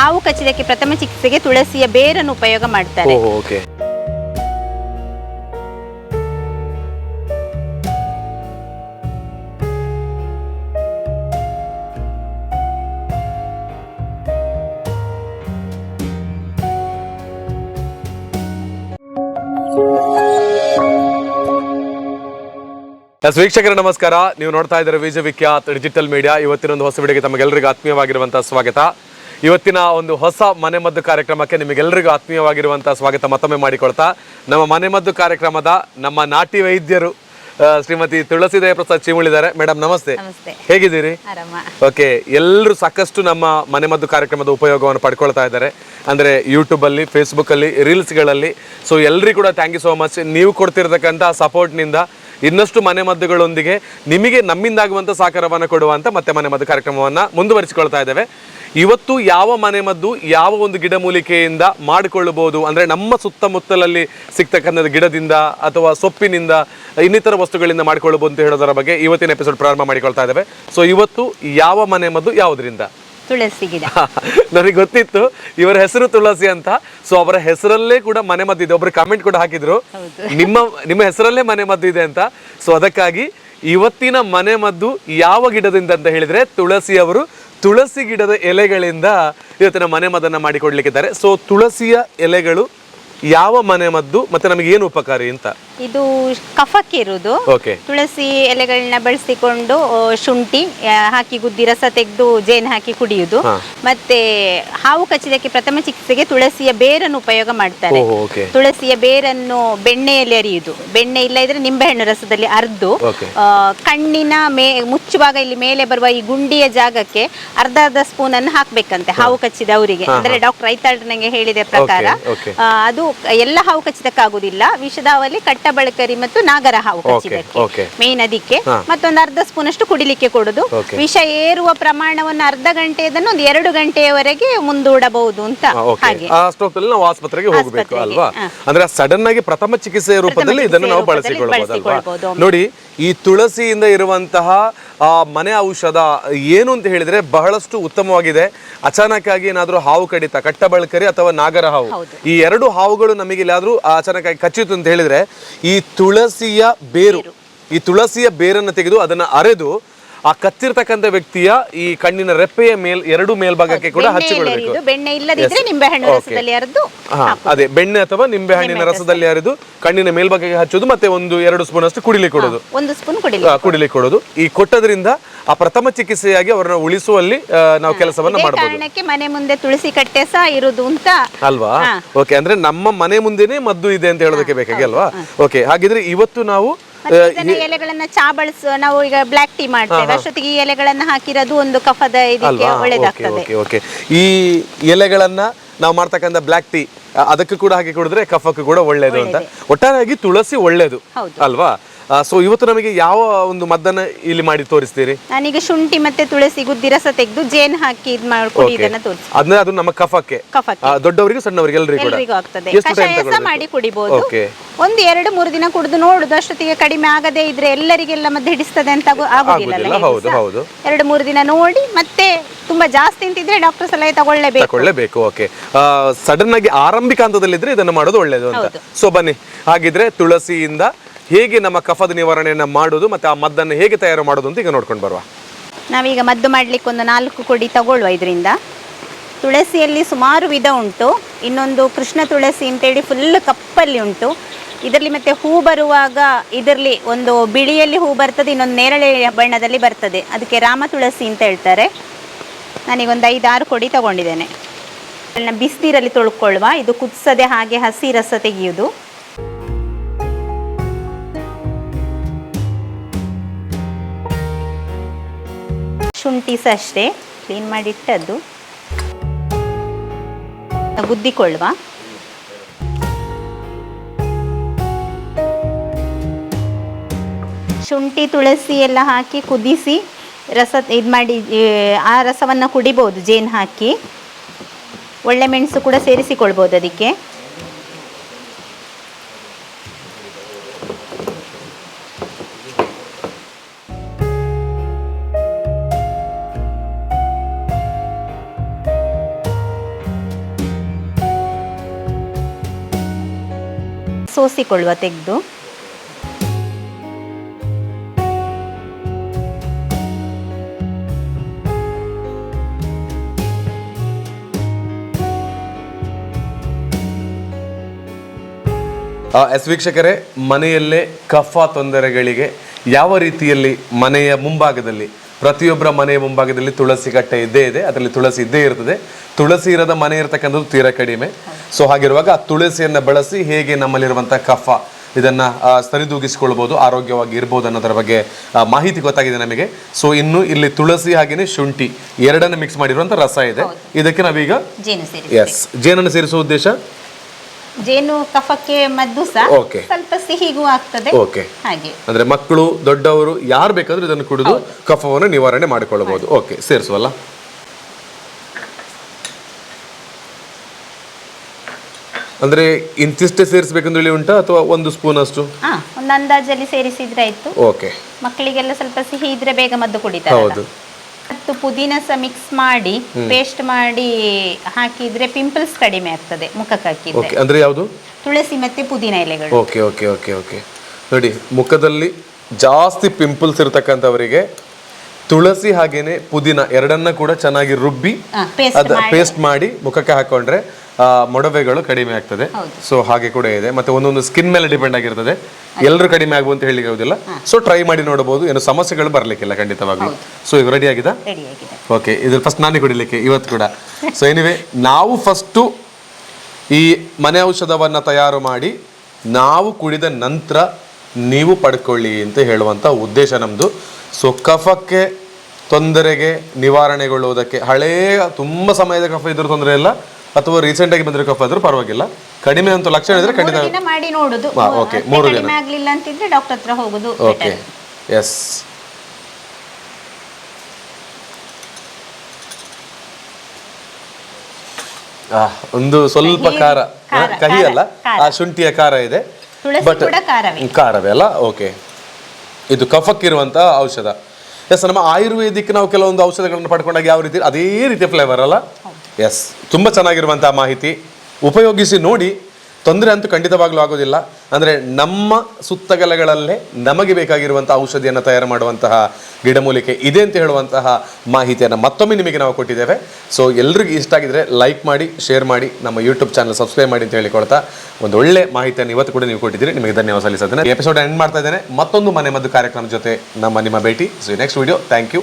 ಹಾವು ಕಚ್ಚಿದಕ್ಕೆ ಪ್ರಥಮ ಚಿಕಿತ್ಸೆಗೆ ತುಳಸಿಯ ಬೇರನ್ನು ಉಪಯೋಗ ಮಾಡ್ತಾರೆ. ಓಕೆ. ವೀಕ್ಷಕರ, ನಮಸ್ಕಾರ. ನೀವು ನೋಡ್ತಾ ಇದ್ದಾರೆ ವಿಜಯ ವಿಖ್ಯಾತ್ ಡಿಜಿಟಲ್ ಮೀಡಿಯಾ ಇವತ್ತಿನ ಒಂದು ಹೊಸ ವಿಡಿಯೋಗೆ ತಮಗೆಲ್ಲರಿಗೂ ಆತ್ಮೀಯವಾಗಿರುವಂತಹ ಸ್ವಾಗತ. ಇವತ್ತಿನ ಒಂದು ಹೊಸ ಮನೆಮದ್ದು ಕಾರ್ಯಕ್ರಮಕ್ಕೆ ನಿಮಗೆಲ್ಲರಿಗೂ ಆತ್ಮೀಯವಾಗಿರುವಂತಹ ಸ್ವಾಗತ. ಮತ್ತೊಮ್ಮೆ ಮಾಡಿಕೊಳ್ತಾ ನಮ್ಮ ಮನೆಮದ್ದು ಕಾರ್ಯಕ್ರಮದ ನಮ್ಮ ನಾಟಿ ವೈದ್ಯರು ಶ್ರೀಮತಿ ತುಳಸಿದಯ ಪ್ರಸಾದ್ ಚಿಮುಳಿದ್ದಾರೆ. ಮೇಡಮ್ ನಮಸ್ತೆ. ಹೇಗಿದ್ದೀರಿ? ಓಕೆ ಎಲ್ಲರೂ ಸಾಕಷ್ಟು ನಮ್ಮ ಮನೆಮದ್ದು ಕಾರ್ಯಕ್ರಮದ ಉಪಯೋಗವನ್ನು ಪಡ್ಕೊಳ್ತಾ ಇದ್ದಾರೆ. ಅಂದರೆ ಯೂಟ್ಯೂಬಲ್ಲಿ ಫೇಸ್ಬುಕ್ಕಲ್ಲಿ ರೀಲ್ಸ್ಗಳಲ್ಲಿ ಸೊ ಎಲ್ರಿಗೂ ಕೂಡ ಥ್ಯಾಂಕ್ ಯು ಸೋ ಮಚ್ ನೀವು ಕೊಡ್ತಿರ್ತಕ್ಕಂಥ ಸಪೋರ್ಟ್ನಿಂದ ಇನ್ನಷ್ಟು ಮನೆಮದ್ದುಗಳೊಂದಿಗೆ ನಿಮಗೆ ನಮ್ಮಿಂದಾಗುವಂಥ ಸಹಕಾರವನ್ನು ಕೊಡುವಂಥ ಮತ್ತೆ ಮನೆ ಮದ್ದು ಕಾರ್ಯಕ್ರಮವನ್ನು ಮುಂದುವರಿಸಿಕೊಳ್ತಾ ಇದ್ದೇವೆ. ಇವತ್ತು ಯಾವ ಮನೆಮದ್ದು ಯಾವ ಒಂದು ಗಿಡಮೂಲಿಕೆಯಿಂದ ಮಾಡಿಕೊಳ್ಳಬಹುದು? ಅಂದರೆ ನಮ್ಮ ಸುತ್ತಮುತ್ತಲಲ್ಲಿ ಸಿಗ್ತಕ್ಕಂಥ ಗಿಡದಿಂದ ಅಥವಾ ಸೊಪ್ಪಿನಿಂದ, ಇನ್ನಿತರ ವಸ್ತುಗಳಿಂದ ಮಾಡಿಕೊಳ್ಳಬಹುದು ಅಂತ ಹೇಳೋದರ ಬಗ್ಗೆ ಇವತ್ತಿನ ಎಪಿಸೋಡ್ ಪ್ರಾರಂಭ ಮಾಡಿಕೊಳ್ತಾ ಇದ್ದೇವೆ. ಸೊ ಇವತ್ತು ಯಾವ ಮನೆಮದ್ದು ಯಾವುದರಿಂದ? ತುಳಸಿ ಗಿಡ. ನನಗೆ ಗೊತ್ತಿತ್ತು ಇವರ ಹೆಸರು ತುಳಸಿ ಅಂತ. ಸೊ ಅವರ ಹೆಸರಲ್ಲೇ ಕೂಡ ಮನೆ ಮದ್ದು ಇದೆ ಒಬ್ರು ಕಾಮೆಂಟ್ ಕೂಡ ಹಾಕಿದ್ರು. ನಿಮ್ಮ ನಿಮ್ಮ ಹೆಸರಲ್ಲೇ ಮನೆ ಮದ್ದು ಇದೆ ಅಂತ. ಸೊ ಅದಕ್ಕಾಗಿ ಇವತ್ತಿನ ಮನೆ ಮದ್ದು ಯಾವ ಗಿಡದಿಂದ ಅಂತ ಹೇಳಿದ್ರೆ ತುಳಸಿ ಅವರು ತುಳಸಿ ಗಿಡದ ಎಲೆಗಳಿಂದ ಇವತ್ತಿನ ಮನೆ ಮದ್ದನ್ನ ಮಾಡಿಕೊಡ್ಲಿಕ್ಕಿದ್ದಾರೆ. ಸೊ ತುಳಸಿಯ ಎಲೆಗಳು ಯಾವ ಮನೆ ಮದ್ದು ಮತ್ತೆ ನಮಗೆ ಏನು ಉಪಕಾರಿ ಅಂತ? ಇದು ಕಫಕ್ಕೆ ಇರುವುದು ಓಕೆ ತುಳಸಿ ಎಲೆಗಳನ್ನ ಬಳಸಿಕೊಂಡು ಆ, ಶುಂಠಿ ಆ, ಹಾಕಿ ಗುದ್ದಿ ರಸ ತೆಗೆದು ಜೇನು ಹಾಕಿ ಕುಡಿಯುವುದು ಮತ್ತೆ ಹಾವು ಕಚ್ಚಿದಕ್ಕೆ ಪ್ರಥಮ ಚಿಕಿತ್ಸೆಗೆ ತುಳಸಿಯ ಬೇರನ್ನು ಉಪಯೋಗ ಮಾಡ್ತಾರೆ. ಓಹೋ ತುಳಸಿಯ ಬೇರನ್ನು ಬೆಣ್ಣೆಯಲ್ಲಿ ಅರಿಯುವುದು ಬೆಣ್ಣೆ ಇಲ್ಲ ಇದ್ರೆ ನಿಂಬೆಹಣ್ಣು ರಸದಲ್ಲಿ ಅರ್ದು. ಆ, ಕಣ್ಣಿನ ಮೇ ಮುಚ್ಚುವಾಗ ಇಲ್ಲಿ ಮೇಲೆ ಬರುವ ಈ ಗುಂಡಿಯ ಜಾಗಕ್ಕೆ ಅರ್ಧ ಅರ್ಧ ಸ್ಪೂನ್ ಅನ್ನು ಹಾಕ್ಬೇಕಂತೆ ಹಾವು ಕಚ್ಚಿದವರಿಗೆ ಅಂದ್ರೆ ಡಾಕ್ಟರ್ ರೈತಾಳ್ ನಂಗೆ ಹೇಳಿದ ಪ್ರಕಾರ. ಆ, ಅದು ಎಲ್ಲ ಹಾವು ಕಚ್ಚಿದಕ್ಕಾಗುದಿಲ್ಲ. ವಿಷದಾವಲ್ಲಿ ಕಟ್ಟಬಳಕರಿ ಮತ್ತು ನಾಗರ ಹಾವು ಕಚ್ಚಿದಕ್ಕೆ ಮೇನ್ ಅದಕ್ಕೆ. ಮತ್ತೊಂದು ಅರ್ಧ ಸ್ಪೂನ್ ಅಷ್ಟು ಕುಡಿಲಿಕ್ಕೆ ಕೊಡುದು. ವಿಷ ಏರುವ ಪ್ರಮಾಣವನ್ನು ಅರ್ಧ ಗಂಟೆಯದನ್ನು ಒಂದು ಎರಡು ಗಂಟೆಯವರೆಗೆ ಮುಂದೂಡಬಹುದು ಅಂತ ಹಾಗೆ. ನಾವು ಆಸ್ಪತ್ರೆಗೆ ಹೋಗಬೇಕು ಅಲ್ವಾ. ಅಂದ್ರೆ ಸಡನ್ ಆಗಿ ಪ್ರಥಮ ಚಿಕಿತ್ಸೆಯ ರೂಪದಲ್ಲಿ ಇದನ್ನು ನಾವು ಬಳಸಿಕೊಳ್ಳಬಹುದು ನೋಡಿ ಈ ತುಳಸಿಯಿಂದ ಇರುವಂತಹ ಆ ಮನೆ ಔಷಧ ಏನು ಅಂತ ಹೇಳಿದ್ರೆ ಬಹಳಷ್ಟು ಉತ್ತಮವಾಗಿದೆ. ಅಚಾನಕ್ ಆಗಿ ಏನಾದ್ರೂ ಹಾವು ಕಡಿತ ಕಟ್ಟಬಳಕರಿ ಅಥವಾ ನಾಗರ ಹಾವು ಈ ಎರಡು ಹಾವುಗಳು ನಮಗೆ ಇಲ್ಲಾದರೂ ಅಚಾನಕ್ ಆಗಿ ಕಚ್ಚಿತು ಅಂತ ಹೇಳಿದ್ರೆ ಈ ತುಳಸಿಯ ಬೇರು. ಈ ತುಳಸಿಯ ಬೇರನ್ನು ತೆಗೆದು ಅದನ್ನ ಅರೆದು ಆ ಕತ್ತಿರ್ತಕ್ಕಂಥ ವ್ಯಕ್ತಿಯ ಈ ಕಣ್ಣಿನ ರೆಪ್ಪೆಯ ಮೇಲ್ ಎರಡು ಮೇಲ್ಭಾಗಕ್ಕೆ ಕೂಡ ಹಚ್ಚಿಕೊಳ್ಳಬೇಕು. ಬೆಣ್ಣೆ ಇಲ್ಲದಿದ್ರೆ ನಿಂಬೆಹಣ್ಣು ರಸದಲ್ಲಿ ಅರೆದು ಅದೇ ಬೆಣ್ಣೆ ಅಥವಾ ನಿಂಬೆಹಣ್ಣಿನ ರಸದಲ್ಲಿ ಅರೆದು ಕಣ್ಣಿನ ಮೇಲ್ಭಾಗಕ್ಕೆ ಹಚ್ಚೋದು ಮತ್ತೆ ಒಂದು ಎರಡು ಸ್ಪೂನ್ ಅಷ್ಟು ಕುಡಿಲಿ ಕೊಡೋದು. ಒಂದು ಸ್ಪೂನ್ ಕುಡಿಲಿ ಕೊಡೋದು. ಈ ಕೊಟ್ಟದ್ರಿಂದ ಆ ಪ್ರಥಮ ಚಿಕಿತ್ಸೆಯಾಗಿ ಅವರನ್ನ ಉಳಿಸುವಲ್ಲಿ ನಾವು ಕೆಲಸವನ್ನ ಮಾಡಬಹುದು. ಮನೆ ಮುಂದೆ ತುಳಸಿ ಕಟ್ಟೆ ಸಹ ಇರುದು ಅಂತ. ಅಲ್ವಾ? ಓಕೆ ಅಂದ್ರೆ ನಮ್ಮ ಮನೆ ಮುಂದೆನೆ ಮದ್ದು ಇದೆ ಅಂತ ಹೇಳೋದಕ್ಕೆ ಬೇಕಾಗಿ ಅಲ್ವಾ? ಓಕೆ ಹಾಗಿದ್ರೆ ಇವತ್ತು ನಾವು ಮತ್ತೆ ಇದನ್ನ ಎಲೆಗಳನ್ನ ಚಾ ಬಳಸ ನಾವು ಈಗ ಬ್ಲಾಕ್ ಟೀ ಮಾಡ್ತೇವೆ. ಅಷ್ಟೊತ್ತಿಗೆ ಈ ಎಲೆಗಳನ್ನ ಹಾಕಿರೋದು ಒಂದು ಕಫದ ಇದಕ್ಕೆ ಓಕೆ ಒಳ್ಳೇದಾಗ್ತದೆ. Okay okay. ಈ ಎಲೆಗಳನ್ನ ನಾವು ಮಾಡ್ತಕ್ಕಂಥ ಬ್ಲಾಕ್ ಟೀ ಅದಕ್ಕೂ ಕೂಡ ಹಾಕಿ ಕುಡಿದ್ರೆ ಕಫಕ್ಕೂ ಕೂಡ ಒಳ್ಳೇದು ಅಂತ. ಒಟ್ಟಾರೆಯಾಗಿ ತುಳಸಿ ಒಳ್ಳೇದು. ಅಲ್ವಾ? ಸೊ ಇವತ್ತು ನಮಗೆ ಯಾವ ಒಂದು ಮದ್ದನ್ನ ಇಲ್ಲಿ ಮಾಡಿ ತೋರಿಸ್ತೀರಿ? ನಾನೀಗ ಶುಂಠಿ ಮತ್ತೆ ತುಳಸಿ ಗುದ್ದಿರಸ ತೆಗೆದು ಜೇನ್ ಹಾಕಿ ಇದ್ ತೋರಿಸಿ ಅದನ್ನ ಅದು ನಮ್ಮ ಕಫಕ್ಕೆ. ಕಫಕ್ಕೆ. ಆ, ದೊಡ್ಡವರಿಗೆ ಸಣ್ಣವರಿಗೆ ಎಲ್ಲರಿಗೂ ಕೂಡ. ಎಲ್ರಿಗೂ ಆಗ್ತದೆ. ಎಷ್ಟು ಕಷಾಯ time ಸಹ ತಗೊಳ್ಬೇಕು? ಮಾಡಿ ಕುಡಿಬಹುದು ಓಕೆ ಒಂದು ಎರಡು ಮೂರು ದಿನ ಕುಡಿದು ನೋಡುದು. ಅಷ್ಟೊತ್ತಿಗೆ ಕಡಿಮೆ ಆಗದೆ ಇದ್ರೆ ಎಲ್ಲರಿಗೆಲ್ಲ ಮದ್ದು ಹಿಡಿಸ್ತದೆ ಅಂತ ಆಗು- ಆಗುದಿಲ್ಲ ಆಗುದಿಲ್ಲ, ಹೌದು, ಹೌದು. ಎರಡು ಮೂರು ದಿನ ನೋಡಿ ಮತ್ತೆ ತುಂಬಾ ಜಾಸ್ತಿ ಅಂತಿದ್ರೆ ಡಾಕ್ಟರ್ ಸಲಹೆ ತಗೊಳ್ಳೇಬೇಕು. ತಕೊಳ್ಳೇಬೇಕು ಓಕೆ ಸಡನ್ ಆಗಿ ಆರಂಭಿಕ ಹಂತದಲ್ಲಿದ್ರೆ ಇದನ್ನು ಮಾಡೋದು ಒಳ್ಳೇದು ಅಂತ. ಸೊ ಬನ್ನಿ. ಹಾಗಿದ್ರೆ ತುಳಸಿಯಿಂದ ಹೇಗೆ ನಮ್ಮ ಕಫದ ನಿವಾರಣೆಯನ್ನು ಮಾಡೋದು ಮತ್ತೆ ಆ ಮದ್ದನ್ನು ಹೇಗೆ ತಯಾರು ಮಾಡೋದು ಅಂತ ಈಗ ನೋಡ್ಕೊಂಡು ಬರುವ. ನಾವೀಗ ಮದ್ದು ಮಾಡ್ಲಿಕ್ಕೆ ಒಂದು ನಾಲ್ಕು ಕೊಡಿ ತಗೊಳ್ಳುವ ಇದರಿಂದ. ತುಳಸಿಯಲ್ಲಿ ಸುಮಾರು ವಿಧ ಉಂಟು. ಇನ್ನೊಂದು ಕೃಷ್ಣ ತುಳಸಿ ಅಂತೇಳಿ ಫುಲ್ ಕಪ್ಪಲ್ಲಿ ಉಂಟು. ಇದರಲ್ಲಿ ಮತ್ತೆ ಹೂ ಬರುವಾಗ ಇದರಲ್ಲಿ ಒಂದು ಬಿಳಿಯಲ್ಲಿ ಹೂ ಬರ್ತದೆ, ಇನ್ನೊಂದು ನೇರಳೆ ಬಣ್ಣದಲ್ಲಿ ಬರ್ತದೆ. ಅದಕ್ಕೆ ರಾಮ ತುಳಸಿ ಅಂತ ಹೇಳ್ತಾರೆ. ನಾನೀಗ ಒಂದು ಐದಾರು ಕೊಡಿ ತಗೊಂಡಿದ್ದೇನೆ. ಬಿಸಿನೀರಲ್ಲಿ ತೊಳ್ಕೊಳ್ಳುವ. ಇದು ಕುದಿಸದೆ ಹಾಗೆ ಹಸಿ ರಸ ತೆಗೆಯುವುದು ಸಹ ಅಷ್ಟೇ ಕ್ಲೀನ್ ಮಾಡಿಟ್ಟದ್ದು. ಗುದ್ದಿಕೊಳ್ಳುವ. ಶುಂಠಿ, ತುಳಸಿ ಎಲ್ಲ ಹಾಕಿ ಕುದಿಸಿ ರಸ ಇದು ಮಾಡಿ ಆ ರಸವನ್ನು ಕುಡಿಬೋದು, ಜೇನು ಹಾಕಿ. ಒಳ್ಳೆ ಮೆಣಸು ಕೂಡ ಸೇರಿಸಿಕೊಳ್ಬೋದು ಅದಕ್ಕೆ. ಸೋಸಿಕೊಳ್ಳುವ, ತೆಗೆದು. ಎಸ್ ವೀಕ್ಷಕರೇ, ಮನೆಯಲ್ಲೇ ಕಫ ತೊಂದರೆಗಳಿಗೆ ಯಾವ ರೀತಿಯಲ್ಲಿ ಮನೆಯ ಮುಂಭಾಗದಲ್ಲಿ, ಪ್ರತಿಯೊಬ್ಬರ ಮನೆಯ ಮುಂಭಾಗದಲ್ಲಿ ತುಳಸಿ ಕಟ್ಟೆ ಇದ್ದೇ ಇದೆ, ಅದರಲ್ಲಿ ತುಳಸಿ ಇದ್ದೇ ಇರ್ತದೆ. ತುಳಸಿ ಇರದ ಮನೆ ಇರತಕ್ಕಂಥದ್ದು ತೀರಾ ಕಡಿಮೆ. ಸೊ ಹಾಗಿರುವಾಗ ತುಳಸಿಯನ್ನು ಬಳಸಿ ಹೇಗೆ ನಮ್ಮಲ್ಲಿರುವಂಥ ಕಫ ಇದನ್ನ ಸರಿದೂಗಿಸ್ಕೊಳ್ಬೋದು ಆರೋಗ್ಯವಾಗಿ ಇರ್ಬೋದು ಅನ್ನೋದರ ಬಗ್ಗೆ ಮಾಹಿತಿ ಗೊತ್ತಾಗಿದೆ ನಮಗೆ. ಸೊ ಇನ್ನು ಇಲ್ಲಿ ತುಳಸಿ ಹಾಗೇನೆ ಶುಂಠಿ ಎರಡನ್ನು ಮಿಕ್ಸ್ ಮಾಡಿರುವಂಥ ರಸ ಇದೆ. ಇದಕ್ಕೆ ನಾವೀಗ ಎಸ್ ಜೇನನ್ನು ಸೇರಿಸುವ ಉದ್ದೇಶ? ಜೇನು ಕಫಕ್ಕೆ ಮದ್ದು ಸಹ ಸ್ವಲ್ಪ ಸಿಹಿಗೂ ಆಗ್ತದೆ. ಓಕೆ ಹಾಗೆ. ಅಂದ್ರೆ ಮಕ್ಕಳು ದೊಡ್ಡವರು ಯಾರು ಬೇಕಾದ್ರೂ ಇದನ್ನು ಕುಡಿದು ಕಫವನ್ನು ನಿವಾರಣೆ ಮಾಡಿಕೊಳ್ಳಬಹುದು. ಓಕೆ ಸೇರಿಸುವಲ್ಲ? ಅಂದ್ರೆ ಇಂತಿಷ್ಟೇ ಸೇರಿಸಬೇಕಂತ ಹೇಳಿ ಉಂಟಾ ಅಥವಾ ಒಂದು ಸ್ಪೂನ್ ಅಷ್ಟು? ಹಾ ಒಂದು ಅಂದಾಜಲ್ಲಿ ಸೇರಿಸಿದ್ರೆ ಆಯ್ತು. ಓಕೆ ಮಕ್ಕಳಿಗೆಲ್ಲ ಸ್ವಲ್ಪ ಸಿಹಿ ಇದ್ರೆ ಬೇಗ ಮದ್ದು ಕುಡಿತಾರೆ ಹೌದು. ಮತ್ತು ಪುದೀನ ಸಹ ಮಿಕ್ಸ್ ಮಾಡಿ ಪೇಸ್ಟ್ ಮಾಡಿ ಹಾಕಿದ್ರೆ ಪಿಂಪಲ್ಸ್ ಕಡಿಮೆ ಆಗ್ತದೆ ಮುಖಕ್ಕೆ ಹಾಕಿದ್ರೆ. ಓಕೆ ಅಂದ್ರೆ ಯಾವುದು? ತುಳಸಿ ಮತ್ತೆ ಪುದೀನ ಎಲೆಗಳು. ಓಕೆ ಓಕೆ ಓಕೆ ಓಕೆ ನೋಡಿ ಮುಖದಲ್ಲಿ ಜಾಸ್ತಿ ಪಿಂಪಲ್ಸ್ ಇರತಕ್ಕಂಥವರಿಗೆ ತುಳಸಿ ಹಾಗೇನೆ ಪುದೀನ ಎರಡನ್ನ ಕೂಡ ಚೆನ್ನಾಗಿ ರುಬ್ಬಿ ಅದ ಪೇಸ್ಟ್ ಮಾಡಿ ಮುಖಕ್ಕೆ ಹಾಕೊಂಡ್ರೆ ಮೊಡವೆಗಳು ಕಡಿಮೆ ಆಗ್ತದೆ. ಸೊ ಹಾಗೆ ಕೂಡ ಇದೆ. ಮತ್ತೆ ಒಂದೊಂದು ಸ್ಕಿನ್ ಮೇಲೆ ಡಿಪೆಂಡ್ ಆಗಿರ್ತದೆ. ಎಲ್ಲರೂ ಕಡಿಮೆ ಆಗುವ ಅಂತ ಹೇಳಿಕ್ಕೆ ಆಗುದಿಲ್ಲ. ಸೊ ಟ್ರೈ ಮಾಡಿ ನೋಡಬಹುದು. ಏನು ಸಮಸ್ಯೆಗಳು ಬರ್ಲಿಕ್ಕಿಲ್ಲ ಖಂಡಿತವಾಗ್ಲೂ. ಸೊ ಈಗ ರೆಡಿ ಆಗಿದಾ. ಓಕೆ ಇದ್ರ ಫಸ್ಟ್ ನಾನೇ ಕುಡಿಲಿಕ್ಕೆ ಇವತ್ತು ಕೂಡ. ಸೊ ಏನಿವೆ ನಾವು ಫಸ್ಟು ಈ ಮನೆ ಔಷಧವನ್ನ ತಯಾರು ಮಾಡಿ ನಾವು ಕುಡಿದ ನಂತರ ನೀವು ಪಡ್ಕೊಳ್ಳಿ ಅಂತ ಹೇಳುವಂತ ಉದ್ದೇಶ ನಮ್ಮದು ಸೊ ಕಫಕ್ಕೆ ತೊಂದರೆಗೆ ನಿವಾರಣೆಗೊಳ್ಳುವುದಕ್ಕೆ ಹಳೆಯ ತುಂಬ ಸಮಯದ ಕಫ ಇದ್ರೂ ತೊಂದರೆ ಇಲ್ಲ ಅಥವಾ ರೀಸೆಂಟ್ ಆಗಿ ಬಂದಿರೋ ಕಫ ಆದ್ರೂ ಪರವಾಗಿಲ್ಲ. ಕಡಿಮೆ ಅಂತ ಲಕ್ಷಣ ಇದ್ರೆ ಖಂಡಿತ ಮಾಡಿ ನೋಡುದು. ಹಾ, ಮೂರು ದಿನ. ಕಡಿಮೆ ಆಗ್ಲಿಲ್ಲ ಅಂತಿದ್ರೆ ಡಾಕ್ಟರ್ ಹತ್ರ ಹೋಗುದು ಓಕೆ ಎಸ್ ಒಂದು ಸ್ವಲ್ಪ ಖಾರ. ಕಹಿ ಅಲ್ಲ ಆ ಶುಂಠಿಯ ಖಾರ ಇದೆ. ಬಟ್ ಖಾರವೇ. ಅಲ್ಲ? ಓಕೆ ಇದು ಕಫಕ್ಕಿರುವಂಥ ಔಷಧ. ಎಸ್ ನಮ್ಮ ಆಯುರ್ವೇದಿಕ್ ನಾವು ಕೆಲವೊಂದು ಔಷಧಗಳನ್ನು ಪಡ್ಕೊಂಡಾಗ ಯಾವ ರೀತಿ ಅದೇ ರೀತಿ ಫ್ಲೇವರ್ ಅಲ್ಲ? ಎಸ್ ತುಂಬ ಚೆನ್ನಾಗಿರುವಂಥ ಮಾಹಿತಿ. ಉಪಯೋಗಿಸಿ ನೋಡಿ. ತೊಂದರೆ ಅಂತೂ ಖಂಡಿತವಾಗ್ಲೂ ಆಗೋದಿಲ್ಲ. ಅಂದರೆ ನಮ್ಮ ಸುತ್ತಗಲಗಳಲ್ಲೇ ನಮಗೆ ಬೇಕಾಗಿರುವಂಥ ಔಷಧಿಯನ್ನು ತಯಾರು ಮಾಡುವಂತಹ ಗಿಡಮೂಲಿಕೆ ಇದೆ ಅಂತ ಹೇಳುವಂತಹ ಮಾಹಿತಿಯನ್ನು ಮತ್ತೊಮ್ಮೆ ನಿಮಗೆ ನಾವು ಕೊಟ್ಟಿದ್ದೇವೆ. ಸೊ ಎಲ್ರಿಗೂ ಇಷ್ಟ ಆಗಿದರೆ ಲೈಕ್ ಮಾಡಿ ಶೇರ್ ಮಾಡಿ, ನಮ್ಮ ಯೂಟ್ಯೂಬ್ ಚಾನಲ್ ಸಬ್ಸ್ಕ್ರೈಬ್ ಮಾಡಿ ಅಂತ ಹೇಳಿಕೊಳ್ತಾ ಒಂದು ಒಳ್ಳೆ ಮಾಹಿತಿಯನ್ನು ಇವತ್ತು ಕೂಡ ನೀವು ಕೊಟ್ಟಿದ್ದೀರಿ. ನಿಮಗೆ ಧನ್ಯವಾದ ಸಲ್ಲಿಸುತ್ತೇನೆ ಎಪಿಸೋಡ್ ಎಂಡ್ ಮಾಡ್ತಾ ಇದ್ದೇನೆ. ಮತ್ತೊಂದು ಮನೆ ಮದ್ದು ಕಾರ್ಯಕ್ರಮದ ಜೊತೆ ನಮ್ಮ ನಿಮ್ಮ ಭೇಟಿ. So next video thank you